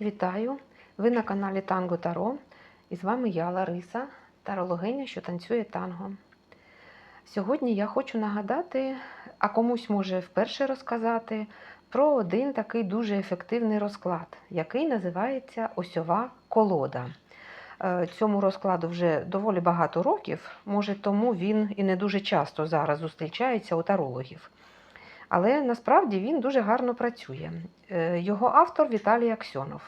Вітаю! Ви на каналі Танго Таро. І з вами я, Лариса, тарологиня, що танцює танго. Сьогодні я хочу нагадати, а комусь може вперше розказати, про один такий дуже ефективний розклад, який називається осьова колода. Е, Цьому розкладу вже доволі багато років, може, тому він і не дуже часто зараз зустрічається у тарологів. Але насправді він дуже гарно працює. Е, Його автор Віталій Аксьонов.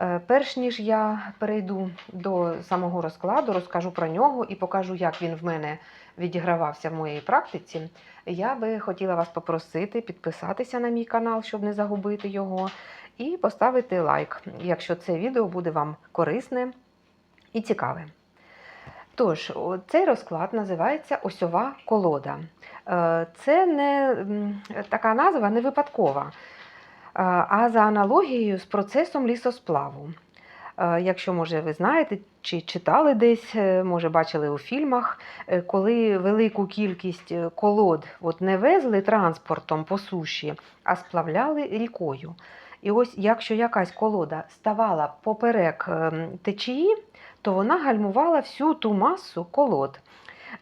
Е, Перш ніж я перейду до самого розкладу, розкажу про нього і покажу, як він в мене відігравався в моїй практиці. Я би хотіла вас попросити підписатися на мій канал, щоб не загубити його, і поставити лайк, якщо це відео буде вам корисне і цікаве. Тож, цей розклад називається Осьова колода. Е, Це не така назва не випадкова, е, а за аналогією з процесом лісосплаву. Е, Якщо, може, ви знаєте чи читали десь, може, бачили у фільмах, коли велику кількість колод от не везли транспортом по суші, а сплавляли рікою. І ось якщо якась колода ставала поперек ем, течії, то вона гальмувала всю ту масу колод.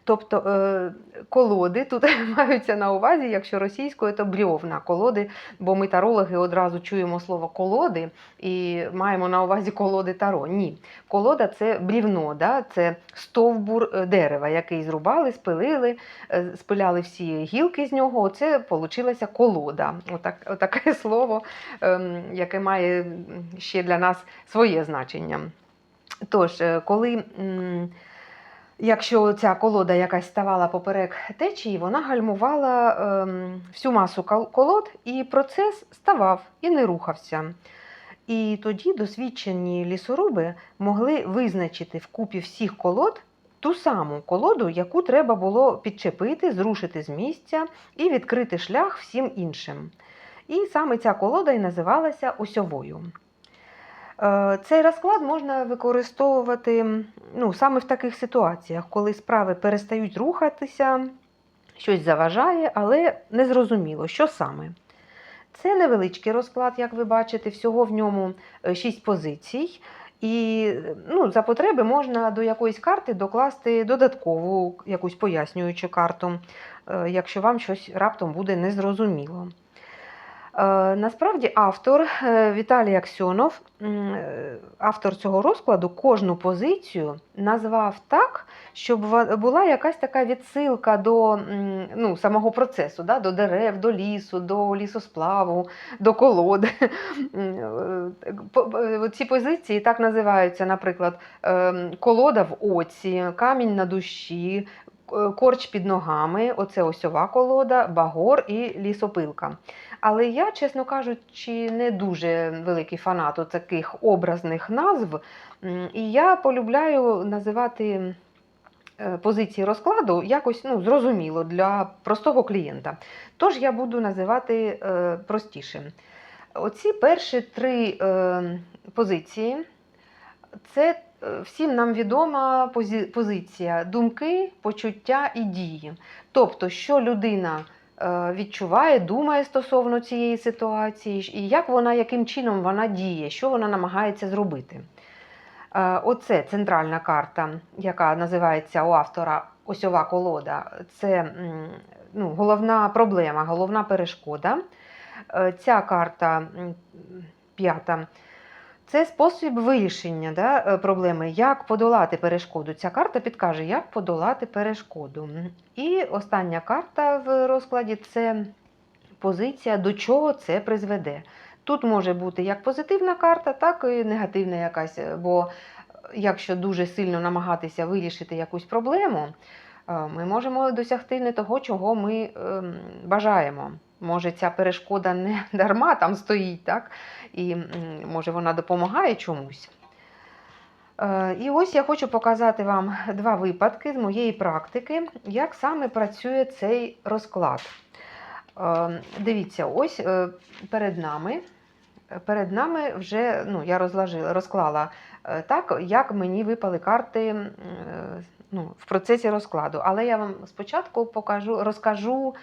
Тобто е, колоди тут маються на увазі, якщо російською, то брьовна колоди, бо ми тарологи одразу чуємо слово колоди і маємо на увазі колоди таро. Ні, колода це брівно, да? це стовбур е, дерева, який зрубали, спилили, е, спиляли всі гілки з нього. Оце получилася колода. Отак, отаке слово, ем, яке має ще для нас своє значення. Тож, е, коли. Якщо ця колода якась ставала поперек течії, вона гальмувала ем, всю масу колод, і процес ставав і не рухався. І тоді досвідчені лісоруби могли визначити в купі всіх колод ту саму колоду, яку треба було підчепити, зрушити з місця і відкрити шлях всім іншим. І саме ця колода і називалася осьовою. Е, Цей розклад можна використовувати ну, саме в таких ситуаціях, коли справи перестають рухатися, щось заважає, але незрозуміло, що саме. Це невеличкий розклад, як ви бачите, всього в ньому 6 позицій. І ну, за потреби можна до якоїсь карти докласти додаткову якусь пояснюючу карту, е, якщо вам щось раптом буде незрозуміло. Е, Насправді автор е, Віталій Аксьонов, е, автор цього розкладу, кожну позицію назвав так, щоб була якась така відсилка до ну, самого процесу, да, до дерев, до лісу, до лісосплаву, до колод. М, по- е, Ці позиції так називаються, наприклад, ем, колода в оці, камінь на душі, корч під ногами, оце осьова колода, багор і лісопилка. Але я, чесно кажучи, не дуже великий фанат таких образних назв. І я полюбляю називати е, позиції розкладу якось ну, зрозуміло для простого клієнта. Тож я буду називати е, простішим. Оці перші три е, позиції це е, всім нам відома позиція думки, почуття і дії. Тобто, що людина е, відчуває, думає стосовно цієї ситуації, і як вона, яким чином вона діє, що вона намагається зробити. Е, Оце центральна карта, яка називається у автора осьова колода. Це ну, головна проблема, головна перешкода. Е, Ця карта п'ята. Це спосіб вирішення да, е, проблеми, як подолати перешкоду. Ця карта підкаже, як подолати перешкоду. І остання карта в розкладі це позиція, до чого це призведе. Тут може бути як позитивна карта, так і негативна якась. е, Бо е, якщо дуже сильно намагатися вирішити якусь проблему, ми можемо досягти не того, чого ми ем, бажаємо. Може, ця перешкода не дарма там стоїть, так? і може вона допомагає чомусь. Е, І ось я хочу показати вам два випадки з моєї практики, як саме працює цей розклад. Е, Дивіться, ось е, перед нами. Перед нами вже ну, я розложила, розклала так, як мені випали карти ну, в процесі розкладу. Але я вам спочатку покажу, розкажу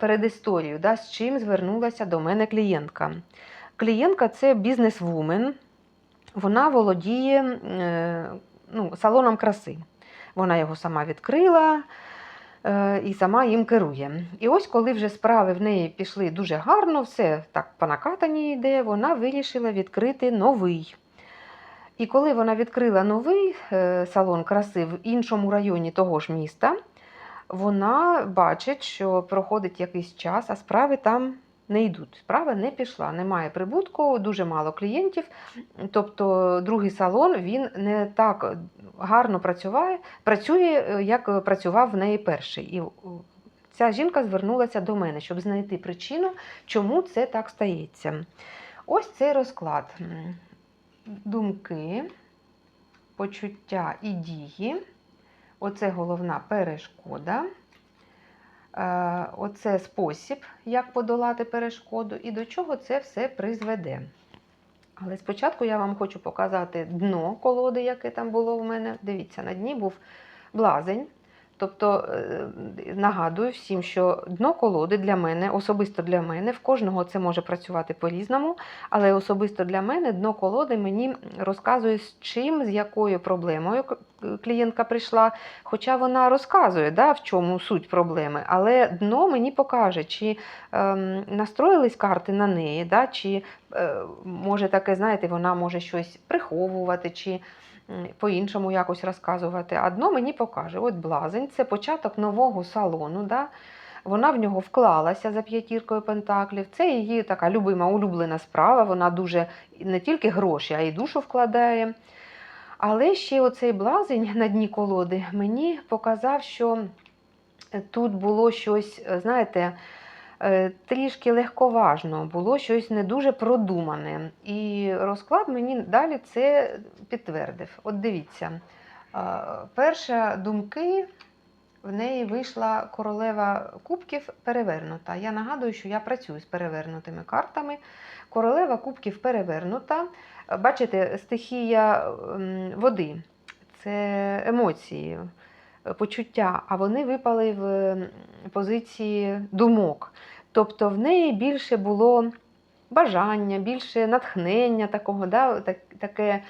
передісторію, да, з чим звернулася до мене клієнтка. Клієнтка це бізнес-вумен. Вона володіє е, ну, салоном краси. Вона його сама відкрила е, і сама їм керує. І ось, коли вже справи в неї пішли дуже гарно, все так по накатанні йде, вона вирішила відкрити новий. І коли вона відкрила новий е, салон краси в іншому районі того ж міста, вона бачить, що проходить якийсь час, а справи там не йдуть. Справа не пішла, немає прибутку, дуже мало клієнтів. Тобто другий салон він не так гарно працює, працює, е, як працював в неї перший. І ця жінка звернулася до мене, щоб знайти причину, чому це так стається. Ось цей розклад. Думки, почуття і дії. Оце головна перешкода. Е, Оце спосіб, як подолати перешкоду і до чого це все призведе. Але спочатку я вам хочу показати дно колоди, яке там було в мене. Дивіться, на дні був блазень. Тобто е, нагадую всім, що дно колоди для мене, особисто для мене, в кожного це може працювати по-різному, але особисто для мене дно колоди мені розказує, з чим, з якою проблемою клієнтка прийшла. Хоча вона розказує, да, в чому суть проблеми, але дно мені покаже, чи ем, настроїлись карти на неї, да, чи е, може таке, знаєте, вона може щось приховувати, чи по-іншому якось розказувати. А дно мені покаже. От блазень це початок нового салону. Да? Вона в нього вклалася за п'ятіркою пентаклів. Це її така любима, улюблена справа. Вона дуже не тільки гроші, а й душу вкладає. Але ще оцей блазень на дні колоди мені показав, що тут було щось, е, знаєте, трішки легковажно, було щось не дуже продумане. І розклад мені далі це підтвердив. От дивіться, е, перша думки. В неї вийшла королева кубків перевернута. Я нагадую, що я працюю з перевернутими картами. Королева кубків перевернута. Бачите, стихія води це емоції, е, почуття, а вони випали в позиції думок. Тобто в неї більше було бажання, більше натхнення такого, да, так, таке,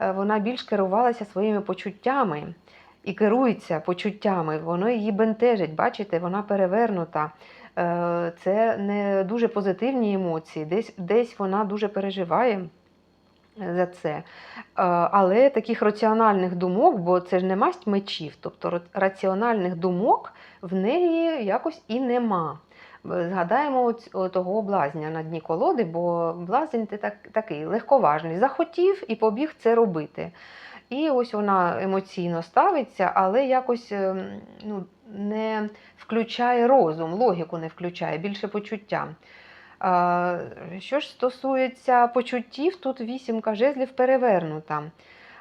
е, вона більш керувалася своїми почуттями і керується почуттями, воно її бентежить, бачите, вона перевернута. Е, Це не дуже позитивні емоції, десь, десь вона дуже переживає за це. Е, Але таких раціональних думок, бо це ж не масть мечів, тобто раціональних думок в неї якось і нема. Згадаємо того блазня на дні колоди, бо блазень ти так, такий легковажний, захотів і побіг це робити. І ось вона емоційно ставиться, але якось ем, ну, не включає розум, логіку не включає, більше почуття. Що ж стосується почуттів, тут вісімка жезлів перевернута.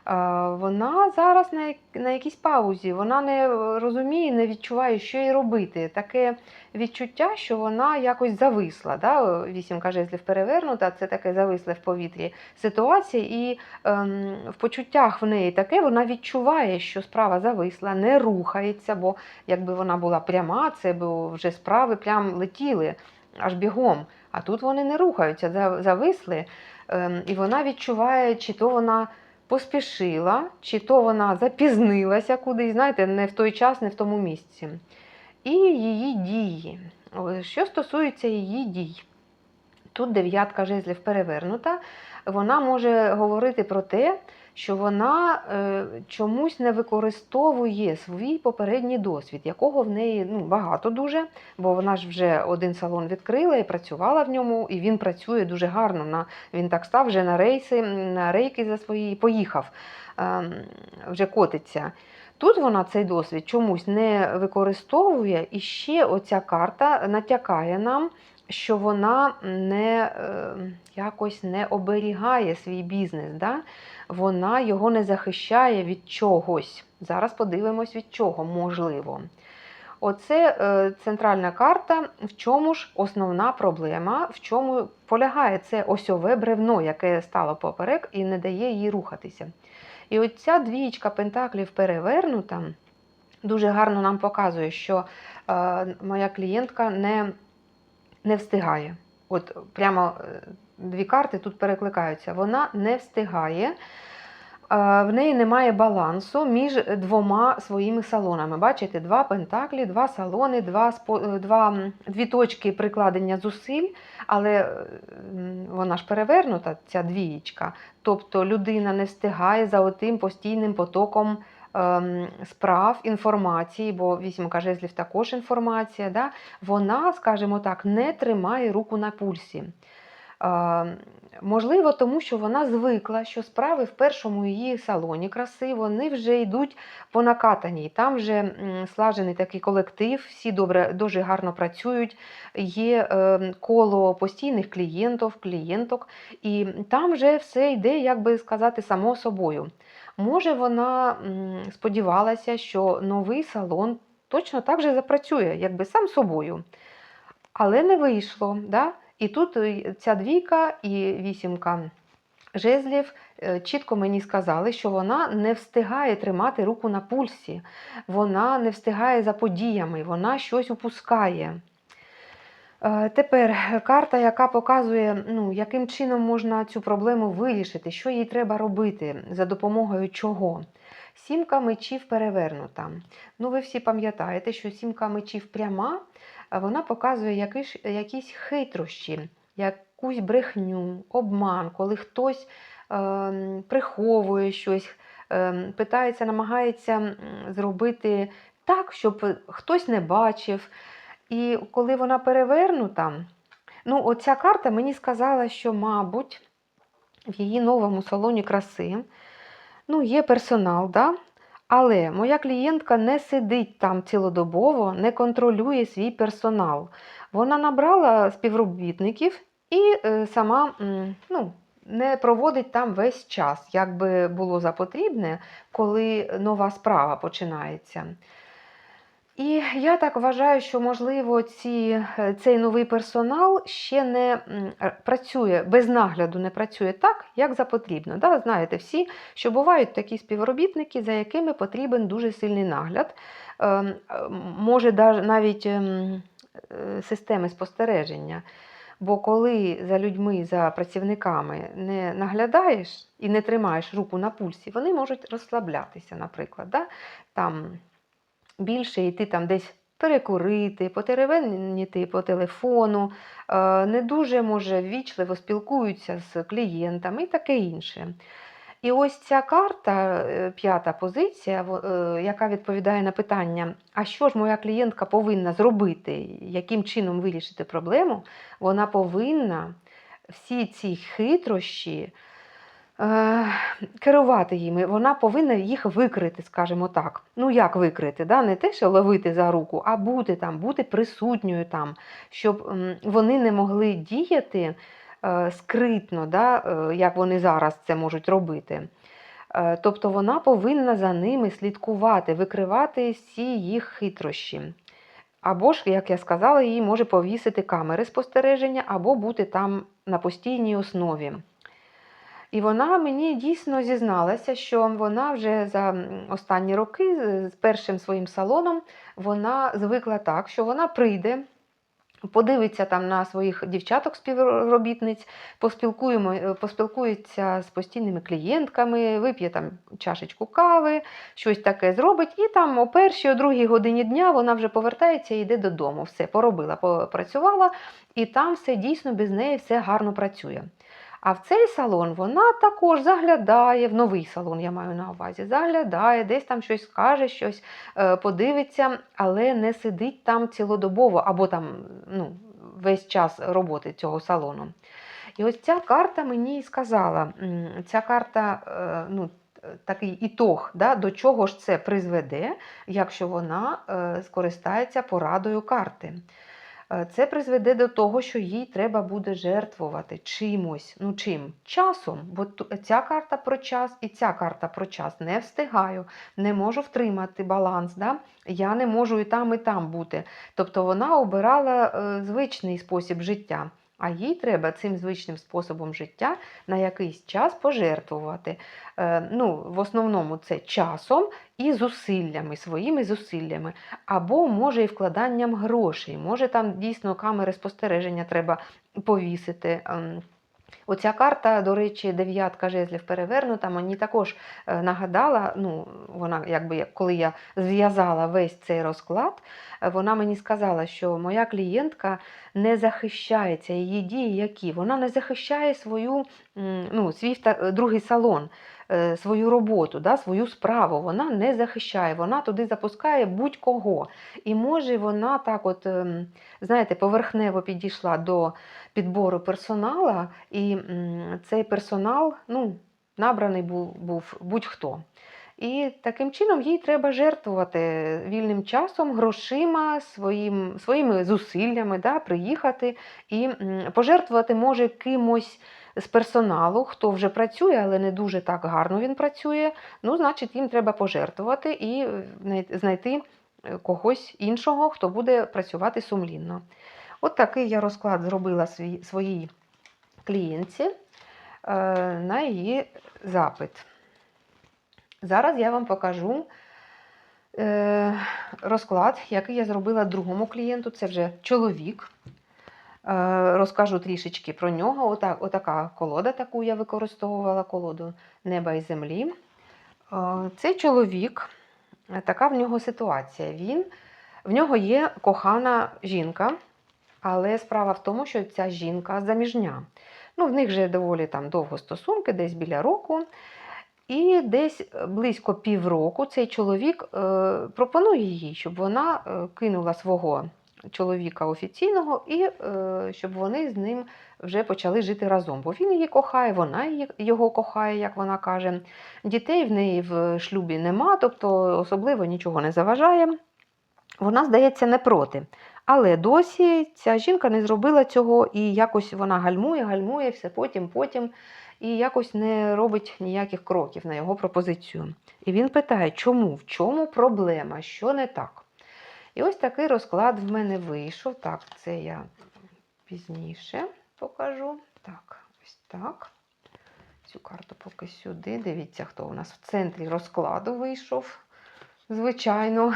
Вона зараз на, на якійсь паузі, вона не розуміє, не відчуває, що їй робити. Таке відчуття, що вона якось зависла. Да? Вісімка жезлів перевернута, це таке зависле в повітрі ситуація, і ем, в почуттях в неї таке, вона відчуває, що справа зависла, не рухається, бо якби вона була пряма, це б вже справи прям летіли аж бігом. А тут вони не рухаються, зависли. Ем, і вона відчуває, чи то вона поспішила, чи то вона запізнилася кудись, знаєте, не в той час, не в тому місці. І її дії. Що стосується її дій, тут дев'ятка жезлів перевернута, вона може говорити про те, що вона е, чомусь не використовує свій попередній досвід, якого в неї ну, багато дуже, бо вона ж вже один салон відкрила і працювала в ньому, і він працює дуже гарно. На, він так став вже на рейси, на рейки за свої поїхав, ем, вже котиться. Тут вона цей досвід чомусь не використовує, і ще оця карта натякає нам, що вона не, е, якось не оберігає свій бізнес. Да? Вона його не захищає від чогось. Зараз подивимось, від чого можливо. Оце е, центральна карта. В чому ж основна проблема, в чому полягає це осьове бревно, яке стало поперек і не дає їй рухатися. І оця двічка пентаклів перевернута дуже гарно нам показує, що е, моя клієнтка не, не встигає. От прямо е, дві карти тут перекликаються. Вона не встигає. е, В неї немає балансу між двома своїми салонами. Бачите, два пентаклі, два салони, два, е, два, дві точки прикладення зусиль, але вона ж перевернута, ця двієчка. Тобто людина не встигає за отим постійним потоком справ, інформації, бо вісімка жезлів також інформація. Да? Вона, скажімо так, не тримає руку на пульсі. Е, Можливо, тому що вона звикла, що справи в першому її салоні краси вони вже йдуть по накатаній. Там вже слажений такий колектив, всі добре, дуже гарно працюють, є е, коло постійних клієнтів, клієнток, і там вже все йде, як би сказати, само собою. Може, вона сподівалася, що новий салон точно так же запрацює, якби сам собою. Але не вийшло. Да? І тут е, ця двійка і вісімка жезлів е, чітко мені сказали, що вона не встигає тримати руку на пульсі, вона не встигає за подіями, вона щось упускає. Е, Тепер карта, яка показує, ну, яким чином можна цю проблему вирішити, що їй треба робити, за допомогою чого. Сімка мечів перевернута. Ну, ви всі пам'ятаєте, що сімка мечів пряма, вона показує якісь, якісь хитрощі, якусь брехню, обман, коли хтось ем, приховує щось, ем, питається, намагається зробити так, щоб хтось не бачив. І коли вона перевернута, ну, оця карта мені сказала, що, мабуть, в її новому салоні краси ну, є персонал, да? Але моя клієнтка не сидить там цілодобово, не контролює свій персонал. Вона набрала співробітників і е, сама ну, не проводить там весь час, як би було за потрібне, коли нова справа починається. І я так вважаю, що можливо ці, е, цей новий персонал ще не працює без нагляду, не працює так, як за потрібно. Да? Знаєте всі, що бувають такі співробітники, за якими потрібен дуже сильний нагляд. Ем, Може навіть ем, е, системи спостереження. Бо коли за людьми, за працівниками не наглядаєш і не тримаєш руку на пульсі, вони можуть розслаблятися, наприклад. Да? Там більше йти там десь перекурити, потеревеніти по телефону, е, не дуже може ввічливо спілкуються з клієнтами і таке інше. І ось ця карта, е, п'ята позиція, е, яка відповідає на питання, а що ж моя клієнтка повинна зробити, яким чином вирішити проблему, вона повинна всі ці хитрощі керувати їми, вона повинна їх викрити, скажімо так. Ну, як викрити? Да? Не те, що ловити за руку, а бути там, бути присутньою там, щоб вони не могли діяти е, скритно, да? е, як вони зараз це можуть робити. Е, Тобто вона повинна за ними слідкувати, викривати всі їх хитрощі. Або ж, як я сказала, їй може повісити камери спостереження, або бути там на постійній основі. І вона мені дійсно зізналася, що вона вже за останні роки з- першим своїм салоном вона звикла так, що вона прийде, подивиться там на своїх дівчаток співробітниць, поспілкуємо, е, поспілкується з постійними клієнтками, вип'є там чашечку кави, щось таке зробить, і там о першій, о другій годині дня вона вже повертається і йде додому. Все поробила, попрацювала, і там все дійсно без неї все гарно працює. А в цей салон вона також заглядає, в новий салон я маю на увазі, заглядає, десь там щось скаже, щось е, подивиться, але не сидить там цілодобово або там ну, весь час роботи цього салону. І ось ця карта мені і сказала, ця карта, е, ну, такий ітог, да, до чого ж це призведе, якщо вона е, скористається порадою карти. Е, Це призведе до того, що їй треба буде жертвувати чимось. Ну чим? Часом. Бо ця карта про час і ця карта про час. Не встигаю, не можу втримати баланс. Да? Я не можу і там, і там бути. Тобто вона обирала е, звичний спосіб життя. А їй треба цим звичним способом життя на якийсь час пожертвувати. Е, ну, в основному це часом і зусиллями, своїми зусиллями або може і вкладанням грошей. Може там дійсно камери спостереження треба повісити. Оця карта, до речі, дев'ятка жезлів перевернута, мені також е, нагадала, ну, вона, якби, коли я зв'язала весь цей розклад, е, вона мені сказала, що моя клієнтка не захищається, її дії які? Вона не захищає свою, ну, свій другий салон, свою роботу, да, свою справу. Вона не захищає, вона туди запускає будь-кого. І може вона так, от, ем, знаєте, поверхнево підійшла до підбору персонала, і цей персонал ну, набраний був, був будь-хто. І таким чином їй треба жертвувати вільним часом, грошима, своїм, своїми зусиллями, да, приїхати і пожертвувати може кимось з персоналу, хто вже працює, але не дуже так гарно він працює. Ну, значить, їм треба пожертвувати і е, знайти е, когось іншого, хто буде працювати сумлінно. От такий я розклад зробила своїй клієнтці е, на її запит. Зараз я вам покажу розклад, який я зробила другому клієнту. Це вже чоловік. Е, розкажу трішечки про нього. Отак, отака колода, таку я використовувала колоду неба і землі. Е, цей чоловік, е, така в нього ситуація. Він, в нього є кохана жінка, але справа в тому, що ця жінка заміжня. Ну, в них вже доволі там довго стосунки, десь біля року. І десь близько півроку цей чоловік пропонує їй, щоб вона кинула свого чоловіка офіційного і е, щоб вони з ним вже почали жити разом. Бо він її кохає, вона його кохає, як вона каже. Дітей в неї в шлюбі нема, тобто особливо нічого не заважає. Вона, здається, не проти. Але досі ця жінка не зробила цього, і якось вона гальмує, гальмує, все потім, потім, і якось не робить ніяких кроків на його пропозицію. І він питає, чому, в чому проблема, що не так. Ось такий розклад в мене вийшов. Так, це я пізніше покажу. Так, ось так. Цю карту поки сюди. Дивіться, хто у нас в центрі розкладу вийшов. Звичайно,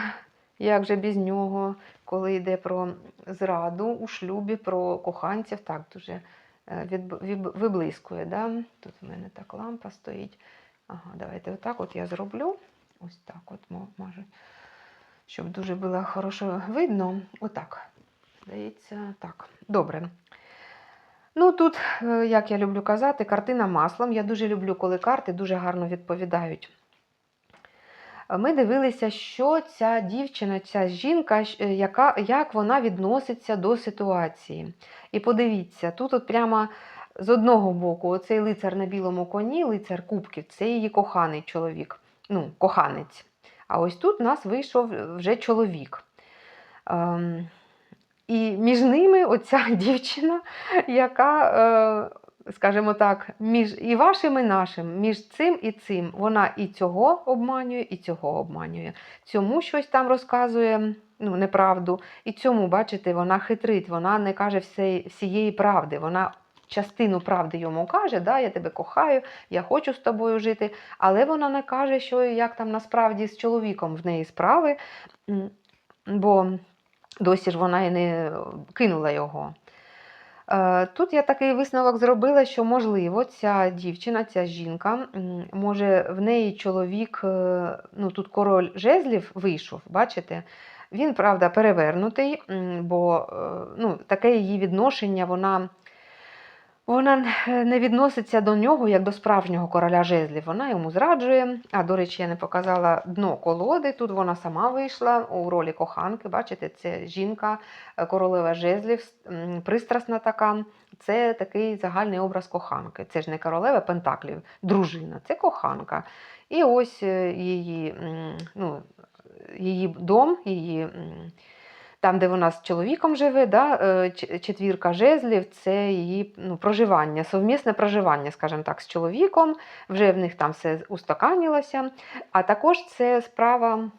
як же без нього, коли йде про зраду у шлюбі, про коханців, так дуже е, виблискує. Да? Тут в мене так лампа стоїть. Ага, давайте отак от я зроблю. Ось так от мо- може, щоб дуже було хорошо видно. Отак. Здається, так. Добре. Ну тут, е, як я люблю казати, картина маслом. Я дуже люблю, коли карти дуже гарно відповідають. Ми дивилися, що ця дівчина, ця жінка, е, яка, як вона відноситься до ситуації. І подивіться, тут от прямо з одного боку, оцей лицар на білому коні, лицар кубків, це її коханий чоловік, ну, коханець. А ось тут у нас вийшов вже чоловік. Ем, і між ними оця дівчина, яка, е, скажімо так, між і вашим, і нашим, між цим і цим, вона і цього обманює, і цього обманює. Цьому щось там розказує ну, неправду, і цьому, бачите, вона хитрить, вона не каже всієї правди. Вона частину правди йому каже, да, я тебе кохаю, я хочу з тобою жити, але вона не каже, що як там насправді з чоловіком в неї справи, бо досі ж вона і не кинула його. Е, Тут я такий висновок зробила, що можливо ця дівчина, ця жінка, може в неї чоловік, е, ну тут король жезлів вийшов, бачите? Він, правда, перевернутий, бо е, ну, таке її відношення, вона, вона не відноситься до нього як до справжнього короля жезлів. Вона йому зраджує. А, до речі, я не показала дно колоди. Тут вона сама вийшла у ролі коханки. Бачите, це жінка, е, королева жезлів, пристрасна така. Це такий загальний образ коханки. Це ж не королева Пентаклів, дружина, це коханка. І ось е, її, ну, її дом, її. Там, де вона з чоловіком живе, да, е, четвірка жезлів це її ну, проживання, совмісне проживання, скажімо так, з чоловіком. Вже в них там все устаканілося. А також це справа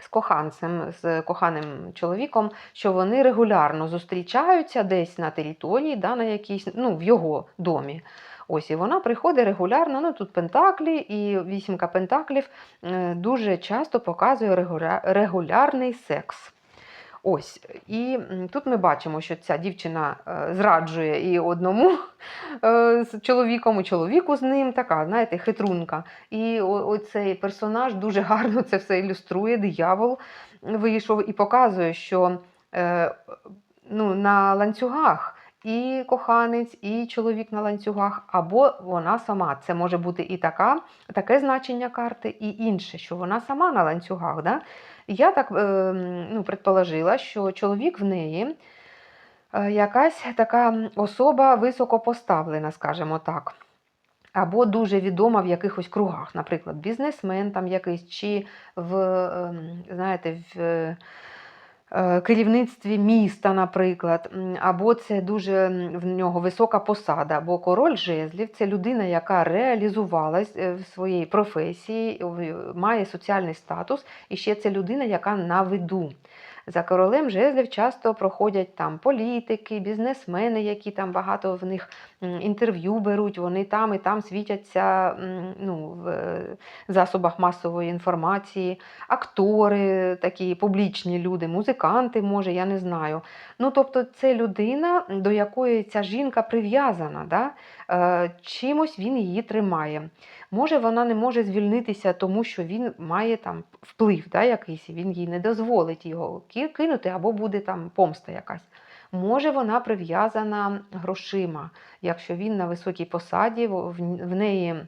з коханцем, з коханим чоловіком, що вони регулярно зустрічаються десь на території, да, на якійсь, ну, в його домі. Ось і вона приходить регулярно. Ну тут пентаклі і вісімка пентаклів е, дуже часто показує регуля- регулярний секс. Ось. І тут ми бачимо, що ця дівчина е, зраджує і одному е, з чоловіком, і чоловіку з ним, така, знаєте, хитрунка. І оцей персонаж дуже гарно це все ілюструє. Диявол вийшов і показує, що е, ну, на ланцюгах. І коханець, і чоловік на ланцюгах, або вона сама. Це може бути і така, таке значення карти, і інше, що вона сама на ланцюгах. Да? Я так е, ну, предположила, що чоловік в неї е, якась така особа високопоставлена, скажімо так. Або дуже відома в якихось кругах, наприклад, бізнесмен там якийсь, чи в, ем, знаєте, в е, керівництві міста, наприклад, або це дуже в нього висока посада, бо король жезлів це людина, яка реалізувалась е, в своїй професії, має соціальний статус, і ще це людина, яка на виду. За королем жезлів часто проходять там політики, бізнесмени, які там багато в них інтерв'ю беруть, вони там і там світяться ну, в е, засобах масової інформації, актори, такі публічні люди, музиканти, може, я не знаю. Ну, тобто, це людина, до якої ця жінка прив'язана, да? Е, чимось він її тримає. Може, вона не може звільнитися, тому що він має там вплив да, якийсь, він їй не дозволить його кинути, або буде там помста якась. Може, вона прив'язана грошима, якщо він на високій посаді, в, неї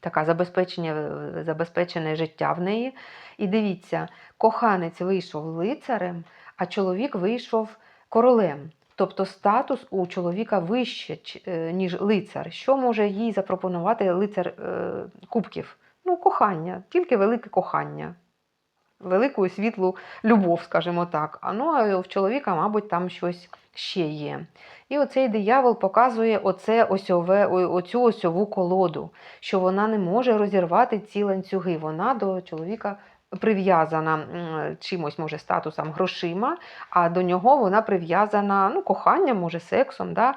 така забезпечення, забезпечене життя в неї. І дивіться, коханець вийшов лицарем, а чоловік вийшов королем. Тобто статус у чоловіка вище, е, ніж лицар. Що може їй запропонувати лицар е, кубків? Ну, кохання, тільки велике кохання, велику і світлу любов, скажімо так. А ну, а в чоловіка, мабуть, там щось ще є. І оцей диявол показує оце осьове, оцю осьову колоду, що вона не може розірвати ці ланцюги. Вона до чоловіка прив'язана чимось, може, статусом грошима, а до нього вона прив'язана ну, коханням, може, сексом, да?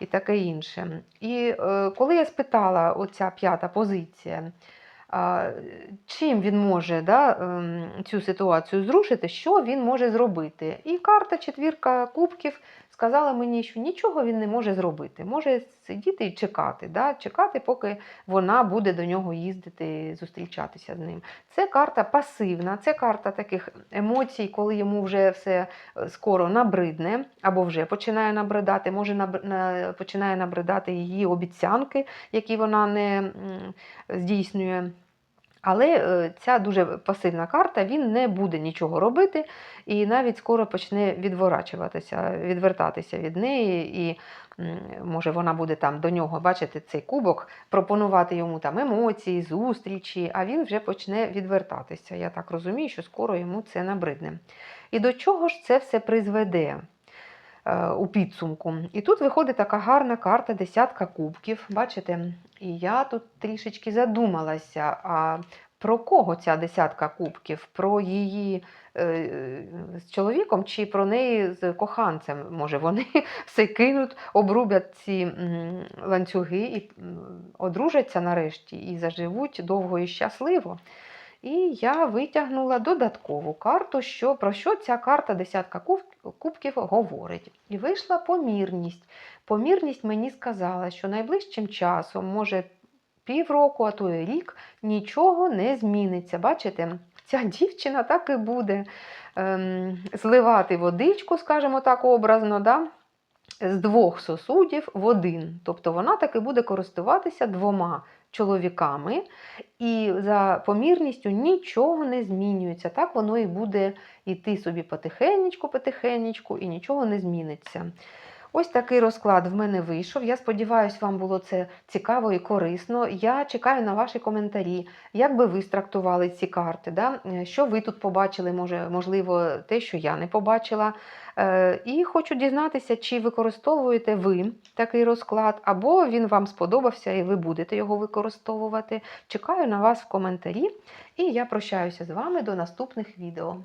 і таке інше. І е, коли я спитала, оця п'ята позиція, а, чим він може да, ем, цю ситуацію зрушити, що він може зробити? І карта четвірка кубків сказала мені, що нічого він не може зробити. Може сидіти і чекати, да? чекати, поки вона буде до нього їздити, зустрічатися з ним. Це карта пасивна, це карта таких емоцій, коли йому вже все е, скоро набридне, або вже починає набридати, може наб- починає набридати її обіцянки, які вона не здійснює. Але е, ця дуже пасивна карта, він не буде нічого робити і навіть скоро почне відворачуватися, відвертатися від неї. І може вона буде там до нього бачити цей кубок, пропонувати йому там емоції, зустрічі, а він вже почне відвертатися. Я так розумію, що скоро йому це набридне. І до чого ж це все призведе? Е, У підсумку. І тут виходить така гарна карта десятка кубків. Бачите? І я тут трішечки задумалася, а про кого ця десятка кубків? Про її е, з чоловіком чи про неї з коханцем? Може, вони все кинуть, обрубять ці ланцюги і одружаться нарешті і заживуть довго і щасливо. І я витягнула додаткову карту, що, про що ця карта десятка кубків говорить. І вийшла помірність. Помірність мені сказала, що найближчим часом, може півроку, а то й рік, нічого не зміниться. Бачите, ця дівчина так і буде ем, зливати водичку, скажімо так, образно. Да? З двох сосудів в один. Тобто вона таки буде користуватися двома чоловіками, і за помірністю нічого не змінюється. Так воно і буде йти собі потихенечку, потихенечку, і нічого не зміниться. Ось такий розклад в мене вийшов. Я сподіваюся, вам було це цікаво і корисно. Я чекаю на ваші коментарі, як би ви страктували ці карти, да? Е, що ви тут побачили, може, можливо, те, що я не побачила. Е, І хочу дізнатися, чи використовуєте ви такий розклад, або він вам сподобався і ви будете його використовувати. Чекаю на вас в коментарі, і я прощаюся з вами до наступних відео.